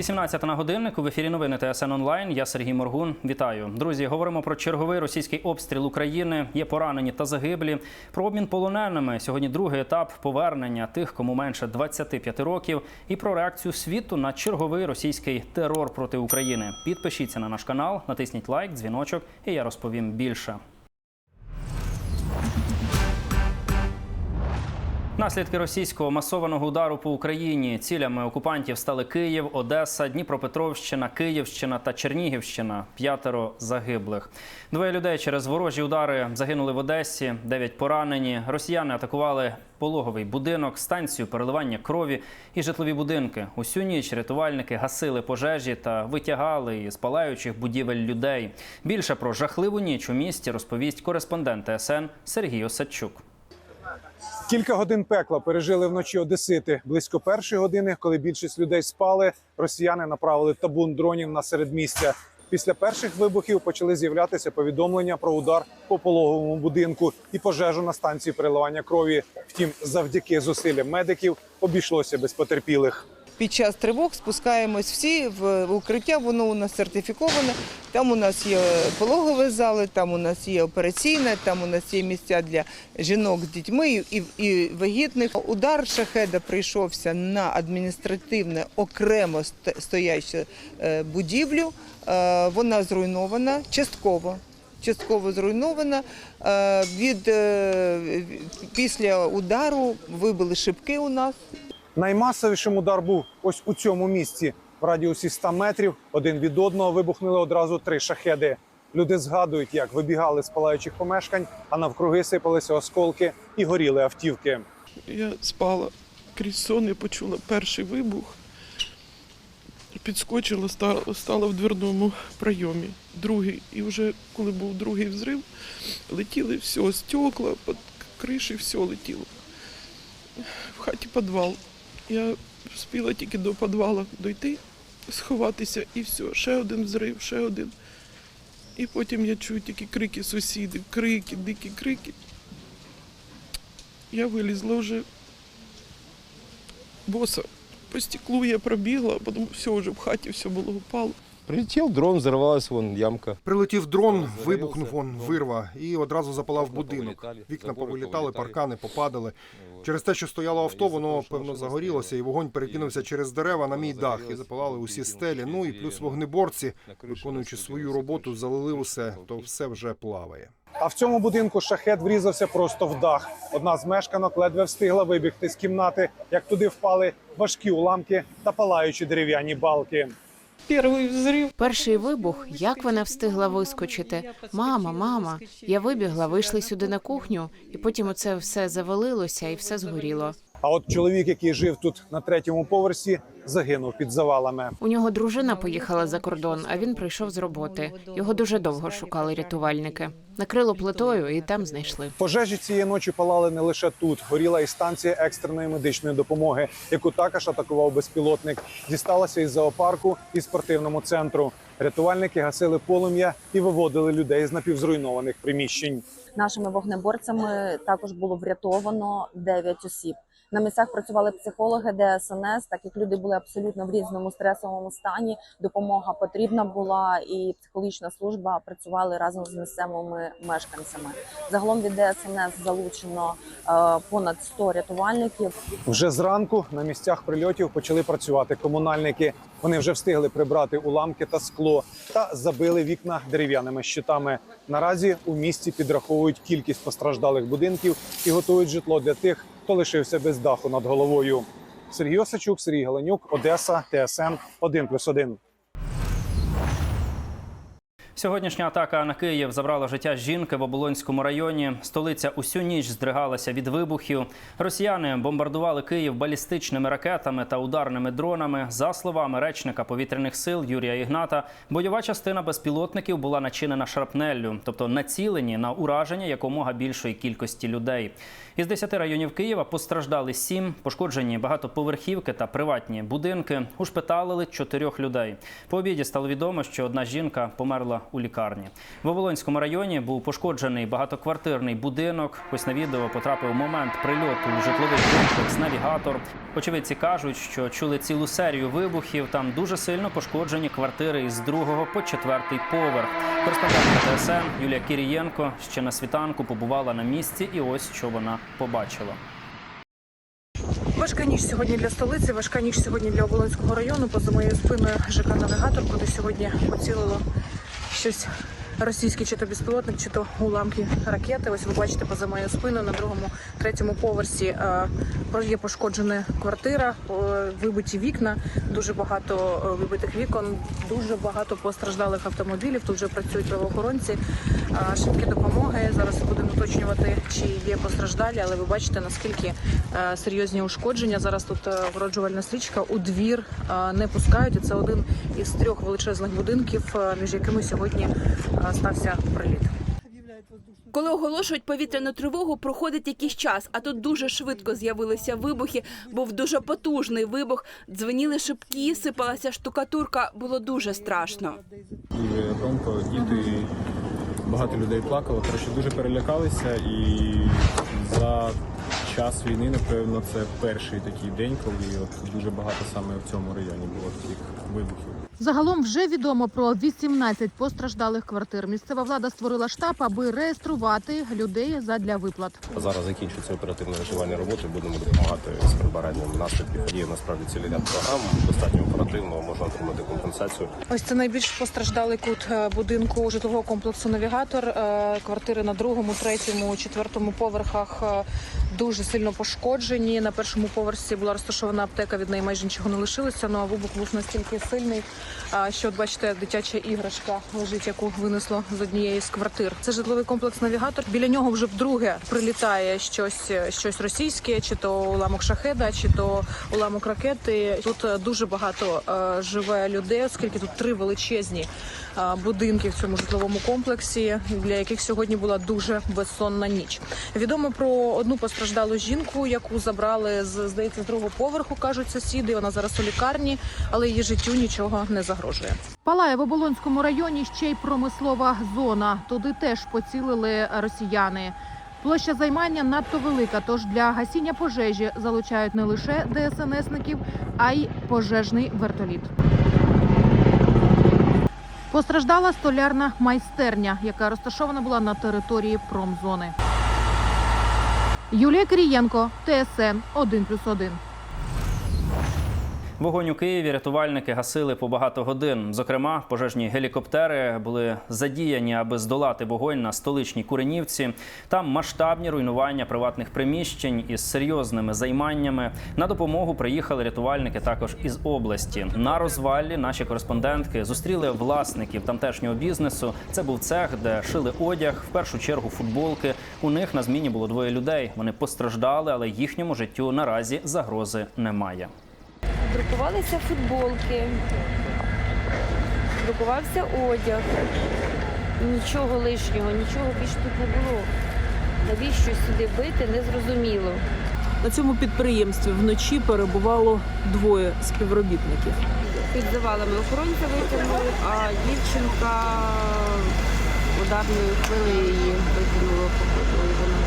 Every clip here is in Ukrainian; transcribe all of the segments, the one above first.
18 на годиннику в ефірі новини ТСН онлайн. Я Сергій Моргун. Вітаю, друзі. Говоримо про черговий російський обстріл України. Є поранені та загиблі. Про обмін полоненими. Сьогодні другий етап повернення тих, кому менше 25 років, і про реакцію світу на черговий російський терор проти України. Підпишіться на наш канал, натисніть лайк, дзвіночок, і я розповім більше. Наслідки російського масованого удару по Україні цілями окупантів стали Київ, Одеса, Дніпропетровщина, Київщина та Чернігівщина. П'ятеро загиблих. Двоє людей через ворожі удари загинули в Одесі, дев'ять поранені. Росіяни атакували пологовий будинок, станцію переливання крові і житлові будинки. Усю ніч рятувальники гасили пожежі та витягали із палаючих будівель людей. Більше про жахливу ніч у місті розповість кореспондент ТСН Сергій Осадчук. Кілька годин пекла пережили вночі Одесити. Близько першої години, коли більшість людей спали, росіяни направили табун дронів на середмістя. Після перших вибухів почали з'являтися повідомлення про удар по пологовому будинку і пожежу на станції переливання крові. Втім, завдяки зусиллям медиків обійшлося без потерпілих. Під час тривог спускаємось всі в укриття, воно у нас сертифіковане. Там у нас є пологові зали, там у нас є операційна, там у нас є місця для жінок з дітьми і, і вагітних. Удар шахеда прийшовся на адміністративне окремо ст- стоящу е, будівлю. Е, Вона зруйнована частково. Частково зруйнована. Е, Від після удару вибили шибки у нас. Наймасовішим удар був ось у цьому місці. В радіусі 100 метрів один від одного вибухнули одразу три шахеди. Люди згадують, як вибігали з палаючих помешкань, а навкруги сипалися осколки і горіли автівки. Я спала крізь сон, я почула перший вибух. Підскочила, стала в дверному прийомі. Другий. І вже коли був другий взрив, летіли все, стекла, під криші, все летіло. В хаті підвал. Я спіла тільки до підвалу дойти, сховатися і все. Ще один взрив, ще один. І потім я чую тільки крики сусідів, крики, дикі крики. Я вилізла вже боса. По стеклу я пробігла, потім все вже в хаті все було упало. Прилетел дрон, взорвалась вон ямка. Прилетів дрон, вибухнув он вирва і одразу запалав будинок. Вікна повилітали, паркани попадали. Через те, що стояло авто, воно певно загорілося, і вогонь перекинувся через дерева на мій дах і запалали усі стелі. Ну і плюс вогнеборці, виконуючи свою роботу, залили усе, то все вже плаває. А в цьому будинку шахет врізався просто в дах. Одна з мешканок ледве встигла вибігти з кімнати, як туди впали важкі уламки та палаючі дерев'яні балки. Перший взрив. Перший вибух, як вона встигла вискочити? Мама, мама. Я вибігла, вийшли сюди на кухню, і потім оце все завалилося і все згоріло. А от чоловік, який жив тут на третьому поверсі, загинув під завалами. У нього дружина поїхала за кордон, а він прийшов з роботи. Його дуже довго шукали рятувальники. Накрило плитою і там знайшли. Пожежі цієї ночі палали не лише тут. Горіла і станція екстреної медичної допомоги, яку також атакував безпілотник. Дісталася із зоопарку і спортивному центру. Рятувальники гасили полум'я і виводили людей з напівзруйнованих приміщень. Нашими вогнеборцями також було врятовано 9 осіб. На місцях працювали психологи ДСНС, так як люди були абсолютно в різному стресовому стані. Допомога потрібна була, і психологічна служба працювали разом з місцевими мешканцями. Загалом від ДСНС залучено е, понад 100 рятувальників. Вже зранку на місцях прильотів почали працювати комунальники. Вони вже встигли прибрати уламки та скло та забили вікна дерев'яними щитами. Наразі у місті підраховують кількість постраждалих будинків і готують житло для тих, хто лишився без даху над головою. Сергій Осачук, Сергій Галенюк, Одеса, ТСН 1+,1. Сьогоднішня атака на Київ забрала життя жінки в Оболонському районі. Столиця усю ніч здригалася від вибухів. Росіяни бомбардували Київ балістичними ракетами та ударними дронами. За словами речника повітряних сил Юрія Ігната, бойова частина безпілотників була начинена шрапнеллю, тобто націлені на ураження якомога більшої кількості людей. Із 10 районів Києва постраждали сім, пошкоджені багатоповерхівки та приватні будинки. Ушпиталили чотирьох людей. По обіді стало відомо, що одна жінка померла у лікарні. В Оболонському районі був пошкоджений багатоквартирний будинок. Ось на відео потрапив момент прильоту у житловий комплекс навігатор. Очевидці кажуть, що чули цілу серію вибухів. Там дуже сильно пошкоджені квартири із другого по четвертий поверх. Кореспондентка ТСН Юлія Кірієнко ще на світанку побувала на місці, і ось що вона побачила. Важка ніч сьогодні для столиці, важка ніч сьогодні для Оболонського району. Поза моєю спиною ЖК Навігатор, куди сьогодні поцілило щось російський чи то безпілотник, чи то уламки ракети. Ось ви бачите поза моєю спиною на другому, третьому поверсі е, є пошкоджена квартира, вибиті вікна, дуже багато е, вибитих вікон, дуже багато постраждалих автомобілів. Тут вже працюють правоохоронці, е, швидкі допомоги. Зараз будемо уточнювати, чи є постраждалі, але ви бачите наскільки серйозні ушкодження. Зараз тут вроджувальна стрічка у двір не пускають. І це один із трьох величезних будинків, між якими сьогодні стався приліт. Коли оголошують повітряну тривогу, проходить якийсь час, а тут дуже швидко з'явилися вибухи. Був дуже потужний вибух. Дзвеніли шибки, сипалася штукатурка. Було дуже страшно. дуже громко, діти, багато людей плакало. Коротше, дуже перелякалися і за час війни, напевно, це перший такий день, коли от дуже багато саме в цьому районі було таких вибухів. Загалом вже відомо про 18 постраждалих квартир. Місцева влада створила штаб, аби реєструвати людей задля виплат. Зараз закінчується оперативне виживання роботи. Будемо допомагати з прибиранням наслідків. Є насправді цілий ряд програм. Достатньо оперативно можна отримати компенсацію. Ось це найбільш постраждалий кут е, будинку житлового комплексу Навігатор. Е, Квартири на другому, третьому, четвертому поверхах е, дуже сильно пошкоджені. На першому поверсі була розташована аптека. Від неї майже нічого не лишилося. Ну а вибух був настільки сильний, що от бачите, дитяча іграшка лежить, яку винесло з однієї з квартир. Це житловий комплекс Навігатор. Біля нього вже вдруге прилітає щось, щось російське, чи то уламок шахеда, чи то уламок ракети. Тут е, дуже багато е, живе людей, оскільки тут три величезні е, будинки в цьому житловому комплексі, для яких сьогодні була дуже безсонна ніч. Відомо про одну постраждалу жінку, яку забрали з здається з другого поверху, кажуть сусіди. Вона зараз у лікарні, але її життю нічого не загрожує. Палає в Оболонському районі ще й промислова зона. Туди теж поцілили росіяни. Площа займання надто велика, тож для гасіння пожежі залучають не лише ДСНСників, а й пожежний вертоліт. Постраждала столярна майстерня, яка розташована була на території промзони. Юлія Кирієнко, ТСН 1+,1. Вогонь у Києві рятувальники гасили по багато годин. Зокрема, пожежні гелікоптери були задіяні, аби здолати вогонь на столичній Куренівці. Там масштабні руйнування приватних приміщень із серйозними займаннями. На допомогу приїхали рятувальники також із області. На розваллі наші кореспондентки зустріли власників тамтешнього бізнесу. Це був цех, де шили одяг, в першу чергу футболки. У них на зміні було двоє людей. Вони постраждали, але їхньому життю наразі загрози немає. Друкувалися футболки, друкувався одяг. Нічого лишнього, нічого більше тут не було. Навіщо сюди бити, незрозуміло. На цьому підприємстві вночі перебувало двоє співробітників. Під завалами охоронця витягнули, а дівчинка ударною хвилею її витягнуло походу. Вона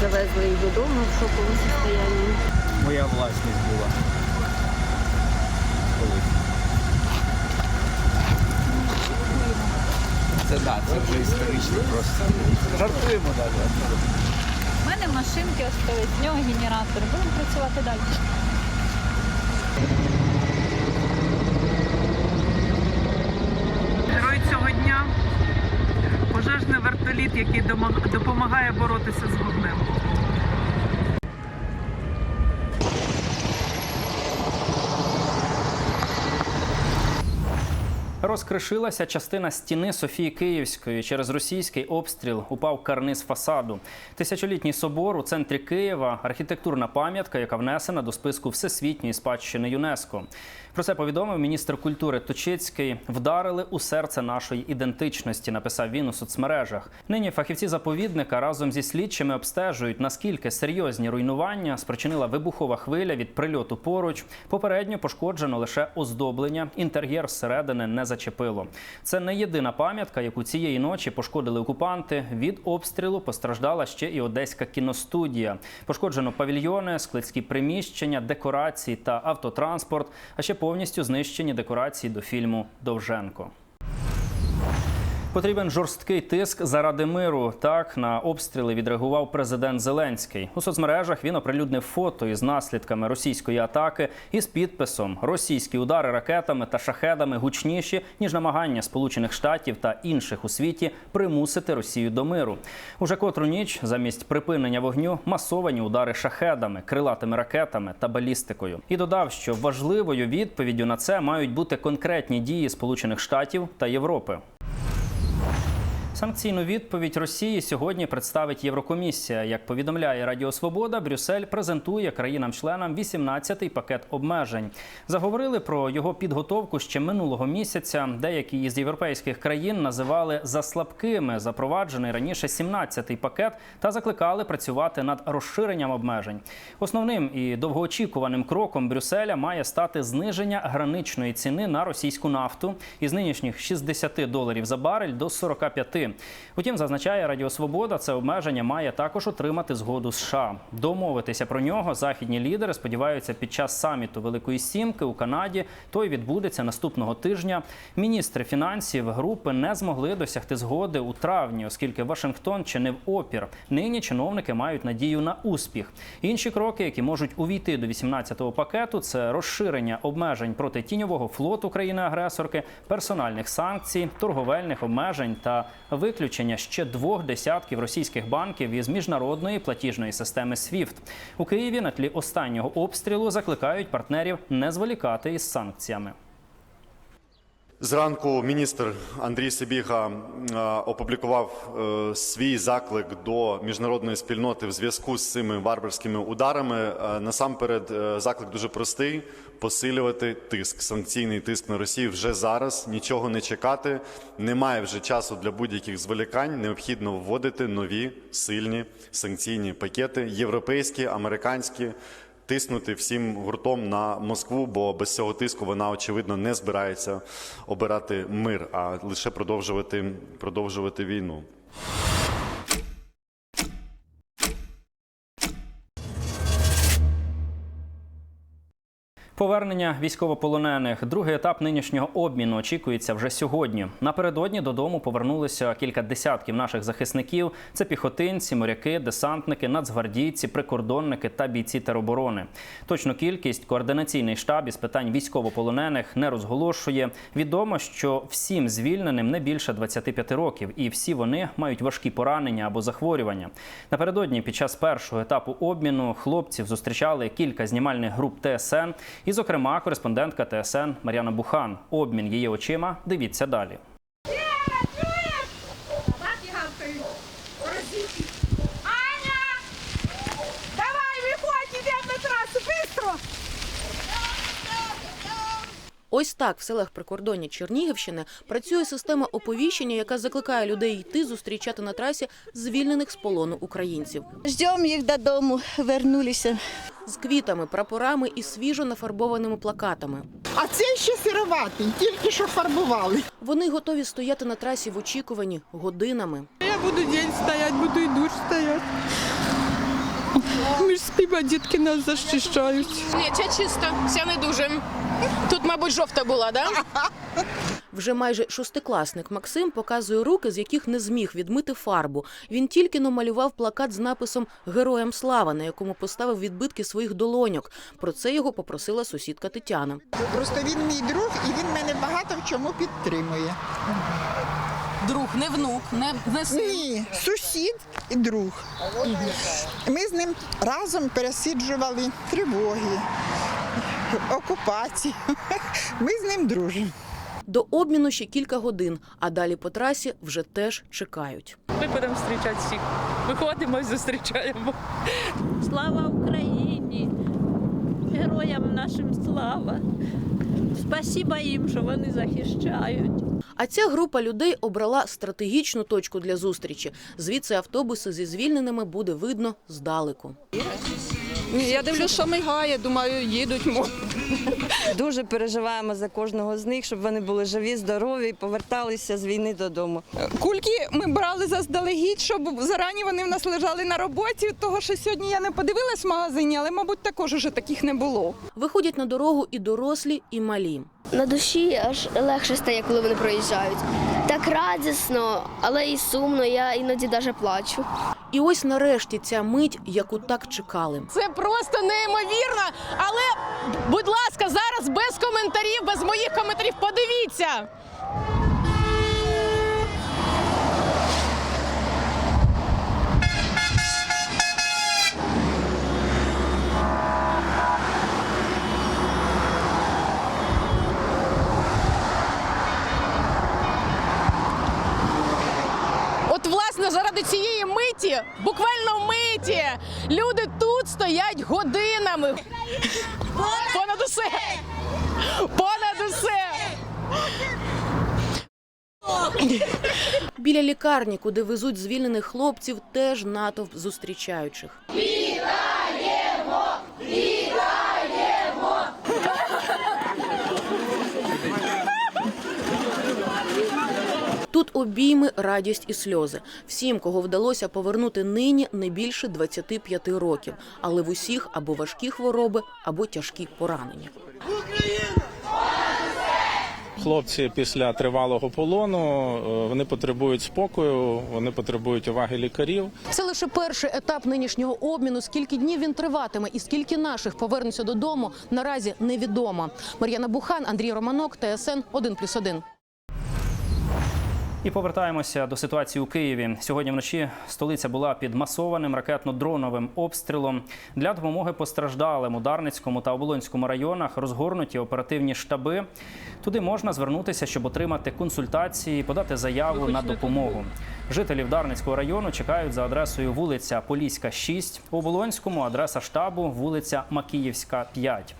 завезли її додому в шоковому стані. Моя власність була. Це да, це вже історично просто. Жартуємо далі. У мене машинки остались, в нього генератор. Будемо працювати далі. Герой цього дня пожежний вертоліт, який допомагає боротися з вогнем. Розкришилася частина стіни Софії Київської. Через російський обстріл упав карниз фасаду. Тисячолітній собор у центрі Києва архітектурна пам'ятка, яка внесена до списку всесвітньої спадщини ЮНЕСКо. Про це повідомив міністр культури Точицький. Вдарили у серце нашої ідентичності. Написав він у соцмережах. Нині фахівці заповідника разом зі слідчими обстежують наскільки серйозні руйнування спричинила вибухова хвиля від прильоту поруч. Попередньо пошкоджено лише оздоблення. Інтер'єр зсередини не зачепило. Це не єдина пам'ятка, яку цієї ночі пошкодили окупанти. Від обстрілу постраждала ще і одеська кіностудія. Пошкоджено павільйони, складські приміщення, декорації та автотранспорт. А ще повністю знищені декорації до фільму Довженко. Потрібен жорсткий тиск заради миру. Так на обстріли відреагував президент Зеленський. У соцмережах він оприлюднив фото із наслідками російської атаки із підписом: Російські удари ракетами та шахедами гучніші ніж намагання Сполучених Штатів та інших у світі примусити Росію до миру. Уже котру ніч замість припинення вогню масовані удари шахедами, крилатими ракетами та балістикою. І додав, що важливою відповіддю на це мають бути конкретні дії Сполучених Штатів та Європи. Санкційну відповідь Росії сьогодні представить Єврокомісія. Як повідомляє Радіо Свобода, Брюссель презентує країнам-членам 18-й пакет обмежень. Заговорили про його підготовку ще минулого місяця. Деякі із європейських країн називали за слабкими запроваджений раніше 17-й пакет та закликали працювати над розширенням обмежень. Основним і довгоочікуваним кроком Брюсселя має стати зниження граничної ціни на російську нафту із нинішніх 60 доларів за барель до 45. Утім, зазначає Радіо Свобода, це обмеження має також отримати згоду США. Домовитися про нього західні лідери сподіваються під час саміту Великої Сімки у Канаді. Той відбудеться наступного тижня. Міністри фінансів групи не змогли досягти згоди у травні, оскільки Вашингтон чинив опір. Нині чиновники мають надію на успіх. Інші кроки, які можуть увійти до 18-го пакету, це розширення обмежень проти тіньового флоту країни-агресорки, персональних санкцій, торговельних обмежень та виключення ще двох десятків російських банків із міжнародної платіжної системи SWIFT. У Києві на тлі останнього обстрілу закликають партнерів не зволікати із санкціями. Зранку міністр Андрій Сибіга опублікував е, свій заклик до міжнародної спільноти в зв'язку з цими варварськими ударами. Е, Насамперед, е, заклик дуже простий: посилювати тиск, санкційний тиск на Росію вже зараз, нічого не чекати. Немає вже часу для будь-яких зволікань. Необхідно вводити нові сильні санкційні пакети, європейські, американські тиснути всім гуртом на Москву, бо без цього тиску вона очевидно не збирається обирати мир, а лише продовжувати, продовжувати війну. Повернення військовополонених. Другий етап нинішнього обміну очікується вже сьогодні. Напередодні додому повернулися кілька десятків наших захисників. Це піхотинці, моряки, десантники, нацгвардійці, прикордонники та бійці тероборони. Точну кількість координаційний штаб із питань військовополонених не розголошує. Відомо, що всім звільненим не більше 25 років, і всі вони мають важкі поранення або захворювання. Напередодні під час першого етапу обміну хлопців зустрічали кілька знімальних груп ТСН. І, зокрема, кореспондентка ТСН Мар'яна Бухан. Обмін її очима. Дивіться далі. Ось так в селах прикордоння Чернігівщини працює система оповіщення, яка закликає людей йти зустрічати на трасі звільнених з полону українців. Ждемо їх додому, вернулися. З квітами, прапорами і свіжо нафарбованими плакатами. А це ще сироватий, тільки що фарбували. Вони готові стояти на трасі в очікуванні годинами. Я буду день стоять, буду і душ стоять. Ми ж спімо, дітки нас захищають. Ні, це чисто, це не дуже. Тут, мабуть, жовта була, да? Вже майже шостикласник Максим показує руки, з яких не зміг відмити фарбу. Він тільки намалював плакат з написом Героям слава, на якому поставив відбитки своїх долоньок. Про це його попросила сусідка Тетяна. Просто він мій друг і він мене багато в чому підтримує. Друг, не внук, не, не син. Ні, сусід і друг. Ми з ним разом пересиджували тривоги, окупацію. Ми з ним дружимо. До обміну ще кілька годин, а далі по трасі вже теж чекають. Ми будемо зустрічати всіх. Виходимо і зустрічаємо. Слава Україні! Героям нашим слава! Спасіба їм, що вони захищають. А ця група людей обрала стратегічну точку для зустрічі. Звідси автобуси зі звільненими буде видно здалеку. Я дивлюсь, що мигає, думаю, їдуть. Дуже переживаємо за кожного з них, щоб вони були живі, здорові і поверталися з війни додому. Кульки ми брали заздалегідь, щоб зарані вони в нас лежали на роботі. Того, що сьогодні я не подивилась в магазині, але, мабуть, також уже таких не було. Виходять на дорогу і дорослі, і малі. На душі аж легше стає, коли вони проїжджають. Так радісно, але і сумно. Я іноді навіть плачу. І ось нарешті ця мить, яку так чекали. Це просто неймовірно. Але, будь ласка, зараз без коментарів, без моїх коментарів. Подивіться. От, власне, заради цієї буквально миті, люди тут стоять годинами. Понад усе! Понад усе! Біля лікарні, куди везуть звільнених хлопців, теж натовп зустрічаючих. Тут обійми, радість і сльози. Всім, кого вдалося повернути нині, не більше 25 років, але в усіх або важкі хвороби, або тяжкі поранення. Хлопці після тривалого полону е, вони потребують спокою, вони потребують уваги лікарів. Це лише перший етап нинішнього обміну. Скільки днів він триватиме і скільки наших повернуться додому, наразі невідомо. Мар'яна Бухан, Андрій Романок, ТСН 1+,1. І повертаємося до ситуації у Києві. Сьогодні вночі столиця була під масованим ракетно-дроновим обстрілом. Для допомоги постраждалим у Дарницькому та Оболонському районах розгорнуті оперативні штаби. Туди можна звернутися, щоб отримати консультації, подати заяву на допомогу. Жителів Дарницького району чекають за адресою вулиця Поліська, 6, у Оболонському адреса штабу вулиця Макіївська, 5.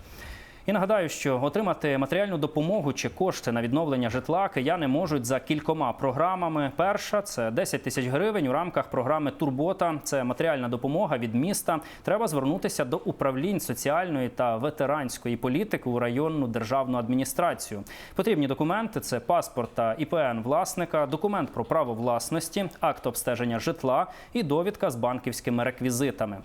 І нагадаю, що отримати матеріальну допомогу чи кошти на відновлення житла кияни можуть за кількома програмами. Перша це 10 тисяч гривень у рамках програми Турбота. Це матеріальна допомога від міста. Треба звернутися до управлінь соціальної та ветеранської політики у районну державну адміністрацію. Потрібні документи це паспорт та ІПН власника, документ про право власності, акт обстеження житла і довідка з банківськими реквізитами.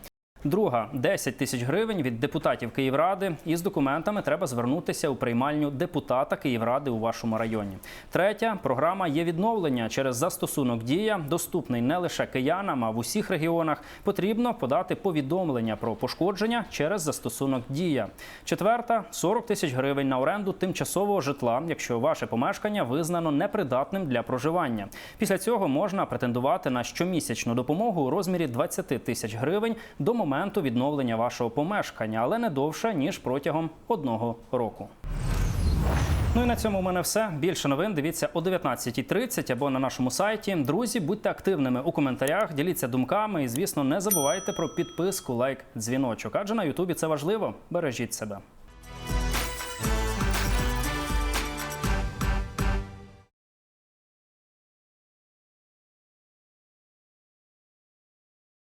Друга 10 тисяч гривень від депутатів Київради. Із документами треба звернутися у приймальню депутата Київради у вашому районі. Третя програма є відновлення через застосунок дія, доступний не лише киянам, а в усіх регіонах. Потрібно подати повідомлення про пошкодження через застосунок дія. Четверта 40 тисяч гривень на оренду тимчасового житла, якщо ваше помешкання визнано непридатним для проживання. Після цього можна претендувати на щомісячну допомогу у розмірі 20 тисяч гривень до моменту відновлення вашого помешкання, але не довше ніж протягом одного року. Ну і на цьому у мене все. Більше новин дивіться о 19.30 або на нашому сайті. Друзі, будьте активними у коментарях, діліться думками і, звісно, не забувайте про підписку, лайк, дзвіночок. Адже на Ютубі це важливо. Бережіть себе.